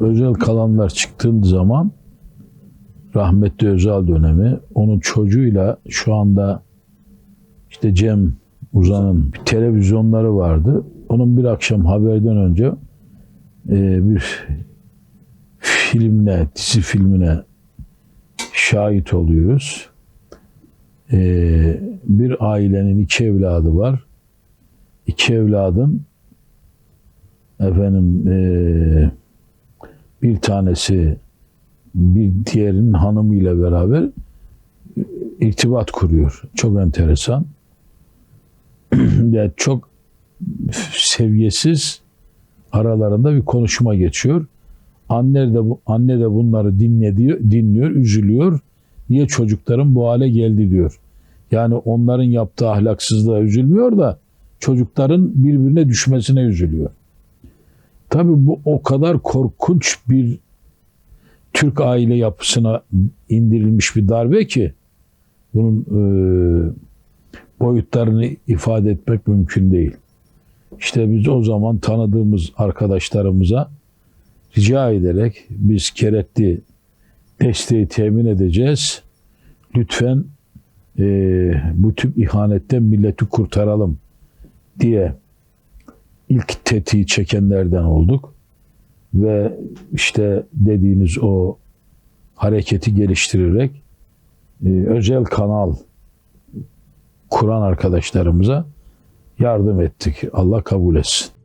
özel kalanlar çıktığı zaman rahmetli Özal dönemi onun çocuğuyla şu anda işte Cem Uzan'ın televizyonları vardı. Onun bir akşam haberden önce e, bir filmine, dizi filmine şahit oluyoruz. E, bir ailenin iki evladı var. İki evladın efendim e, bir tanesi bir diğerinin hanımıyla beraber irtibat kuruyor. Çok enteresan. yani çok seviyesiz aralarında bir konuşma geçiyor. Anne de bu anne de bunları dinlediyor, dinliyor, üzülüyor. Niye çocukların bu hale geldi diyor. Yani onların yaptığı ahlaksızlığa üzülmüyor da çocukların birbirine düşmesine üzülüyor. Tabii bu o kadar korkunç bir Türk aile yapısına indirilmiş bir darbe ki bunun e, boyutlarını ifade etmek mümkün değil. İşte biz o zaman tanıdığımız arkadaşlarımıza rica ederek biz gerekli desteği temin edeceğiz. Lütfen e, bu tip ihanetten milleti kurtaralım diye ilk tetiği çekenlerden olduk. Ve işte dediğiniz o hareketi geliştirerek e, özel kanal kuran arkadaşlarımıza yardım ettik. Allah kabul etsin.